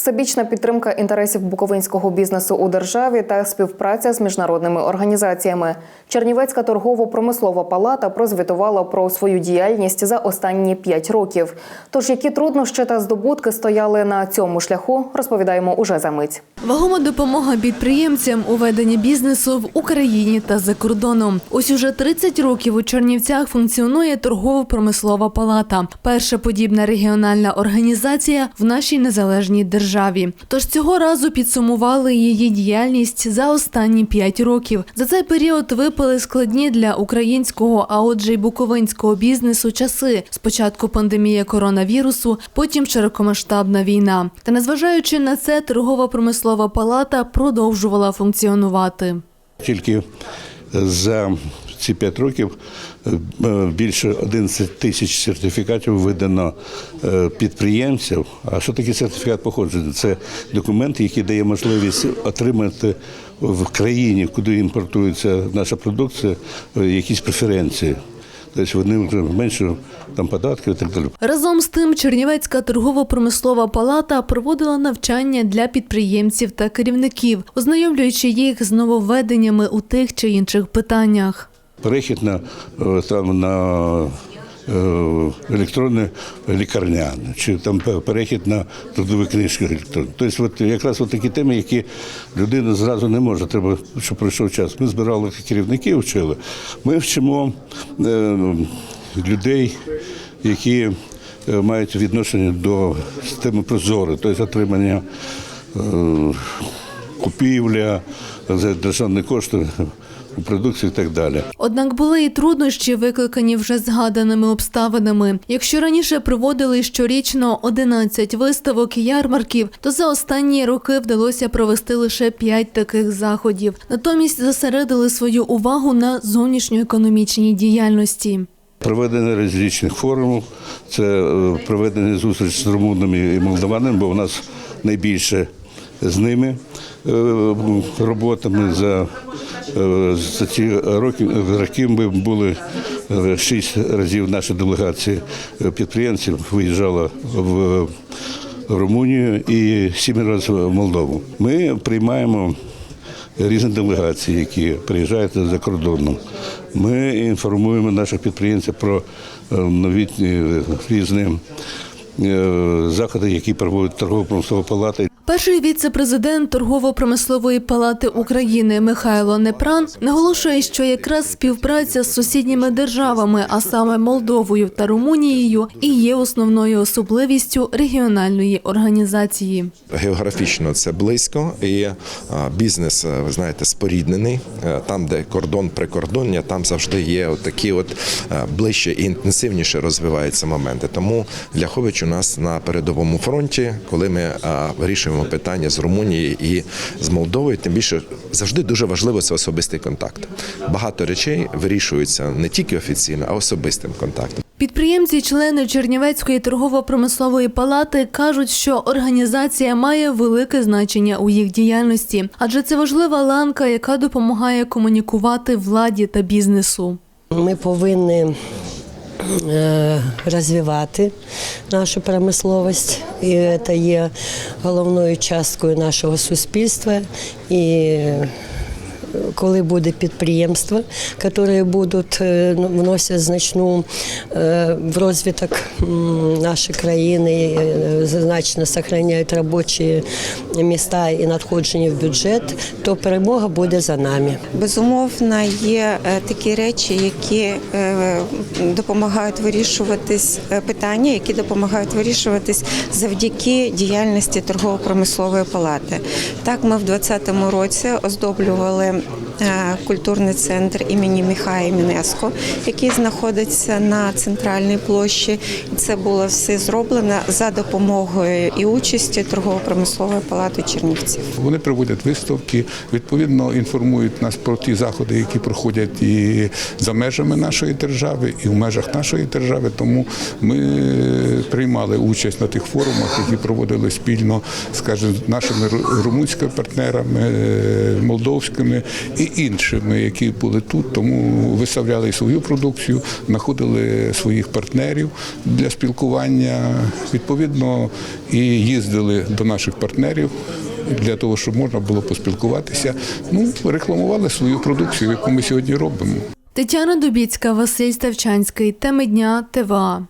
Всебічна підтримка інтересів буковинського бізнесу у державі та співпраця з міжнародними організаціями. Чернівецька торгово-промислова палата прозвітувала про свою діяльність за останні п'ять років. Тож які труднощі та здобутки стояли на цьому шляху, розповідаємо уже за мить. Вагома допомога підприємцям у веденні бізнесу в Україні та за кордоном. Ось уже 30 років у Чернівцях функціонує торгово-промислова палата. Перша подібна регіональна організація в нашій незалежній державі. Тож цього разу підсумували її діяльність за останні 5 років. За цей період випали складні для українського, а отже й буковинського бізнесу часи. Спочатку пандемія коронавірусу, потім широкомасштабна війна. Та незважаючи на це, торгово-промислова палата продовжувала функціонувати. Тільки за ці п'ять років е, більше 11 тисяч сертифікатів видано е, підприємців. А що таке сертифікат походження? Це документ, який дає можливість отримати в країні, куди імпортується наша продукція, е, якісь преференції. Тобто вони вже менше там податків і так далі. Разом з тим, Чернівецька торгово-промислова палата проводила навчання для підприємців та керівників, ознайомлюючи їх з нововведеннями у тих чи інших питаннях. Перехід на е, там на е, електронне лікарняне, чи там перехід на трудові книжки електронні. Тобто, от якраз от такі теми, які людина зразу не може. Треба, щоб пройшов час. Ми збирали керівників, вчили. Ми вчимо е, людей, які е, мають відношення до системи прозоро, тобто отримання е, купівля за державні кошти у продукції і так далі. Однак були і труднощі, викликані вже згаданими обставинами. Якщо раніше проводили щорічно 11 виставок і ярмарків, то за останні роки вдалося провести лише 5 таких заходів. Натомість зосередили свою увагу на зовнішньоекономічній діяльності. Проведення різних форумів, це е, проведення зустріч з румунами і молдаванами, бо у нас найбільше з ними е, роботами за, е, за ці роки, роки ми були е, шість разів наша делегація підприємців виїжджала в Румунію і сім разів в Молдову. Ми приймаємо різні делегації, які приїжджають за кордоном. Ми інформуємо наших підприємців про новітні різні заходи, які проводить торгово-промислова палата. Перший віце-президент торгово-промислової палати України Михайло Непран наголошує, що якраз співпраця з сусідніми державами, а саме Молдовою та Румунією, і є основною особливістю регіональної організації. Географічно це близько, і бізнес, е, ви знаєте, споріднений. Е, Там, де кордон прикордоння, там завжди є такі от е, ближче і інтенсивніше розвиваються моменти. Тому Ляхович у нас на передовому фронті, коли ми а, вирішуємо питання з Румунією і з Молдовою, тим більше завжди дуже важливо це особистий контакт. Багато речей вирішуються не тільки офіційно, а особистим контактом. Підприємці, члени Чернівецької торгово-промислової палати кажуть, що організація має велике значення у їх діяльності, адже це важлива ланка, яка допомагає комунікувати владі та бізнесу. Ми повинні розвивати нашу промисловість, і це є головною часткою нашого суспільства. І коли буде підприємства, які будуть е, ну, вносять значну е, в розвиток нашої країни, е, значно зберігають робочі міста і надходження в бюджет, то перемога буде за нами. Безумовно, є такі речі, які допомагають вирішуватись питання, які допомагають вирішуватись завдяки діяльності торгово-промислової палати. Так, ми в 2020 році оздоблювали культурний центр імені Міхая Мінеско, який знаходиться на центральній площі. Це було все зроблено за допомогою і участі торгово-промислової палати Чернівців. Вони проводять виставки, відповідно інформують нас про ті заходи, які проходять і за межами нашої держави, і в межах нашої держави. Тому ми приймали участь на тих форумах, які проводили спільно, скажімо, нашими ру- румунськими партнерами, е, молдовськими і іншими, які були тут, тому виставляли свою продукцію, знаходили своїх партнерів для спілкування. Відповідно, і їздили до наших партнерів для того, щоб можна було поспілкуватися. Ну, рекламували свою продукцію, яку ми сьогодні робимо. Тетяна Дубіцька, Василь Ставчанський. Теми дня ТВА.